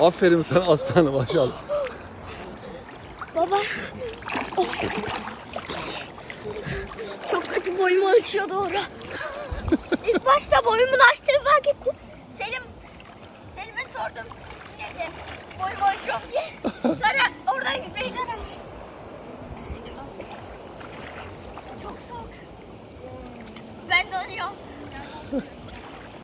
Aferin sana aslanım maşallah. Baba. Çok kötü boyumu ölçüyor doğru. İlk başta boyumun açtığını fark ettim. Selim, Selim'e sordum. Dedi, boyumu ölçüyorum diye. Sonra oradan gitmeyi karar. Çok soğuk. Ben donuyorum.